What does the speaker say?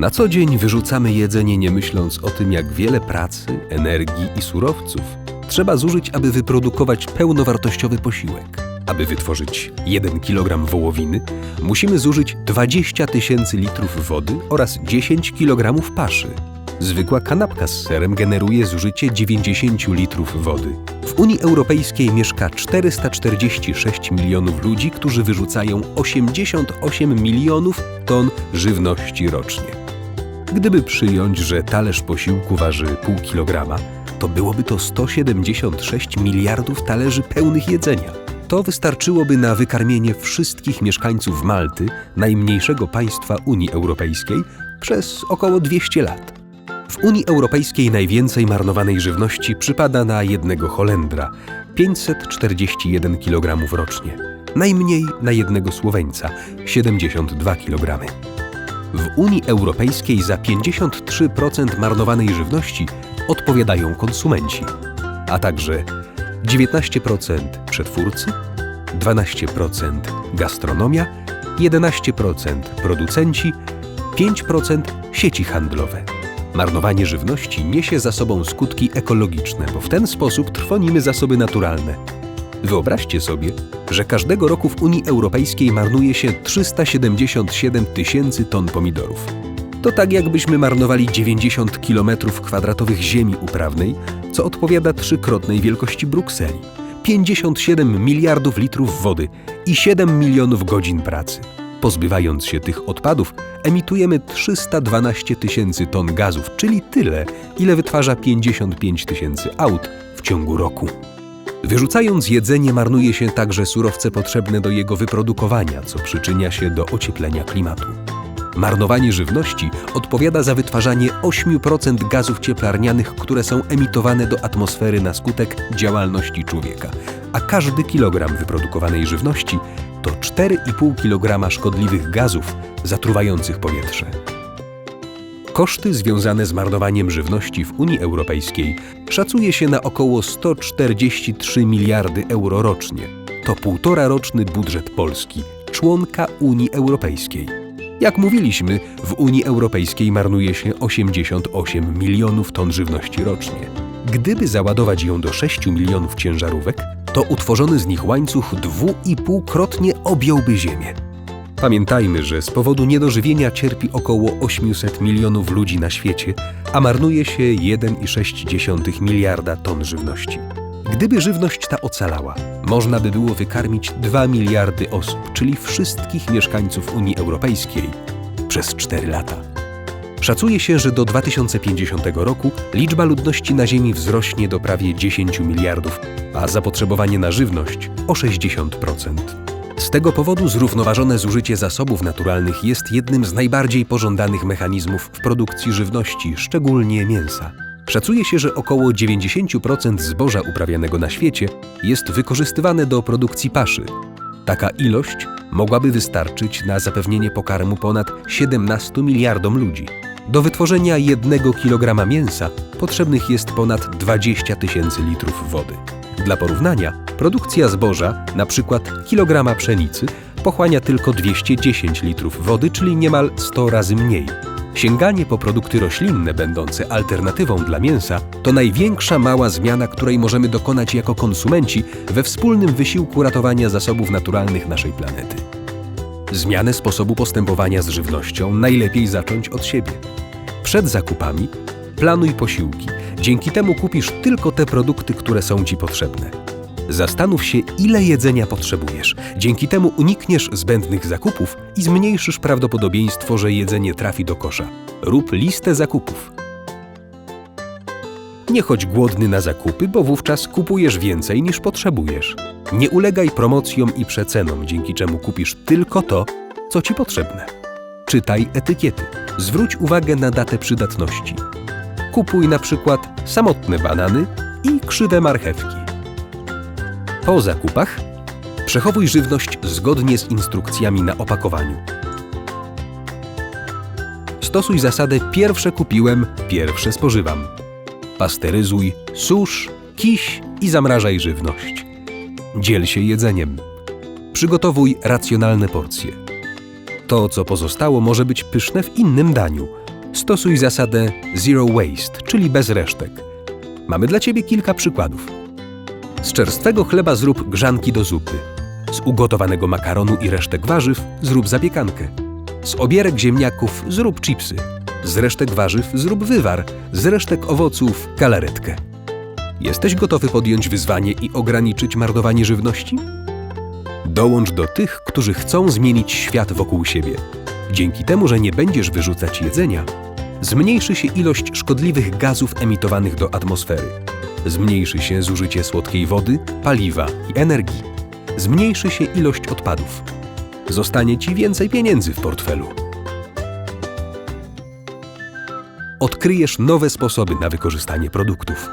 Na co dzień wyrzucamy jedzenie nie myśląc o tym, jak wiele pracy, energii i surowców trzeba zużyć, aby wyprodukować pełnowartościowy posiłek. Aby wytworzyć 1 kg wołowiny, musimy zużyć 20 tysięcy litrów wody oraz 10 kg paszy. Zwykła kanapka z serem generuje zużycie 90 litrów wody. W Unii Europejskiej mieszka 446 milionów ludzi, którzy wyrzucają 88 milionów ton żywności rocznie. Gdyby przyjąć, że talerz posiłku waży pół kilograma, to byłoby to 176 miliardów talerzy pełnych jedzenia. To wystarczyłoby na wykarmienie wszystkich mieszkańców Malty, najmniejszego państwa Unii Europejskiej, przez około 200 lat. W Unii Europejskiej najwięcej marnowanej żywności przypada na jednego Holendra 541 kg rocznie, najmniej na jednego Słoweńca 72 kg. W Unii Europejskiej za 53% marnowanej żywności odpowiadają konsumenci, a także 19% przetwórcy, 12% gastronomia, 11% producenci, 5% sieci handlowe. Marnowanie żywności niesie za sobą skutki ekologiczne, bo w ten sposób trwonimy zasoby naturalne. Wyobraźcie sobie, że każdego roku w Unii Europejskiej marnuje się 377 tysięcy ton pomidorów. To tak jakbyśmy marnowali 90 km kwadratowych ziemi uprawnej, co odpowiada trzykrotnej wielkości Brukseli, 57 miliardów litrów wody i 7 milionów godzin pracy. Pozbywając się tych odpadów, emitujemy 312 tysięcy ton gazów, czyli tyle, ile wytwarza 55 tysięcy aut w ciągu roku. Wyrzucając jedzenie, marnuje się także surowce potrzebne do jego wyprodukowania, co przyczynia się do ocieplenia klimatu. Marnowanie żywności odpowiada za wytwarzanie 8% gazów cieplarnianych, które są emitowane do atmosfery na skutek działalności człowieka, a każdy kilogram wyprodukowanej żywności to 4,5 kg szkodliwych gazów zatruwających powietrze. Koszty związane z marnowaniem żywności w Unii Europejskiej szacuje się na około 143 miliardy euro rocznie. To półtora roczny budżet Polski, członka Unii Europejskiej. Jak mówiliśmy, w Unii Europejskiej marnuje się 88 milionów ton żywności rocznie. Gdyby załadować ją do 6 milionów ciężarówek, to utworzony z nich łańcuch dwu i półkrotnie objąłby Ziemię. Pamiętajmy, że z powodu niedożywienia cierpi około 800 milionów ludzi na świecie, a marnuje się 1,6 miliarda ton żywności. Gdyby żywność ta ocalała, można by było wykarmić 2 miliardy osób, czyli wszystkich mieszkańców Unii Europejskiej, przez 4 lata. Szacuje się, że do 2050 roku liczba ludności na Ziemi wzrośnie do prawie 10 miliardów, a zapotrzebowanie na żywność o 60%. Z tego powodu zrównoważone zużycie zasobów naturalnych jest jednym z najbardziej pożądanych mechanizmów w produkcji żywności, szczególnie mięsa. Szacuje się, że około 90% zboża uprawianego na świecie jest wykorzystywane do produkcji paszy. Taka ilość mogłaby wystarczyć na zapewnienie pokarmu ponad 17 miliardom ludzi. Do wytworzenia jednego kilograma mięsa potrzebnych jest ponad 20 tysięcy litrów wody. Dla porównania, produkcja zboża, przykład kilograma pszenicy, pochłania tylko 210 litrów wody, czyli niemal 100 razy mniej. Sięganie po produkty roślinne będące alternatywą dla mięsa to największa mała zmiana, której możemy dokonać jako konsumenci we wspólnym wysiłku ratowania zasobów naturalnych naszej planety. Zmianę sposobu postępowania z żywnością najlepiej zacząć od siebie. Przed zakupami planuj posiłki. Dzięki temu kupisz tylko te produkty, które są Ci potrzebne. Zastanów się, ile jedzenia potrzebujesz. Dzięki temu unikniesz zbędnych zakupów i zmniejszysz prawdopodobieństwo, że jedzenie trafi do kosza. Rób listę zakupów. Nie chodź głodny na zakupy, bo wówczas kupujesz więcej niż potrzebujesz. Nie ulegaj promocjom i przecenom, dzięki czemu kupisz tylko to, co ci potrzebne. Czytaj etykiety. Zwróć uwagę na datę przydatności. Kupuj na przykład samotne banany i krzywe marchewki. Po zakupach przechowuj żywność zgodnie z instrukcjami na opakowaniu. Stosuj zasadę pierwsze kupiłem, pierwsze spożywam. Pasteryzuj, susz, kiś i zamrażaj żywność. Dziel się jedzeniem. Przygotowuj racjonalne porcje. To, co pozostało, może być pyszne w innym daniu. Stosuj zasadę zero waste, czyli bez resztek. Mamy dla Ciebie kilka przykładów. Z czerstwego chleba zrób grzanki do zupy. Z ugotowanego makaronu i resztek warzyw zrób zapiekankę. Z obierek ziemniaków zrób chipsy. Z resztek warzyw zrób wywar. Z resztek owoców galaretkę. Jesteś gotowy podjąć wyzwanie i ograniczyć marnowanie żywności? Dołącz do tych, którzy chcą zmienić świat wokół siebie. Dzięki temu, że nie będziesz wyrzucać jedzenia, zmniejszy się ilość szkodliwych gazów emitowanych do atmosfery. Zmniejszy się zużycie słodkiej wody, paliwa i energii. Zmniejszy się ilość odpadów. Zostanie ci więcej pieniędzy w portfelu. Odkryjesz nowe sposoby na wykorzystanie produktów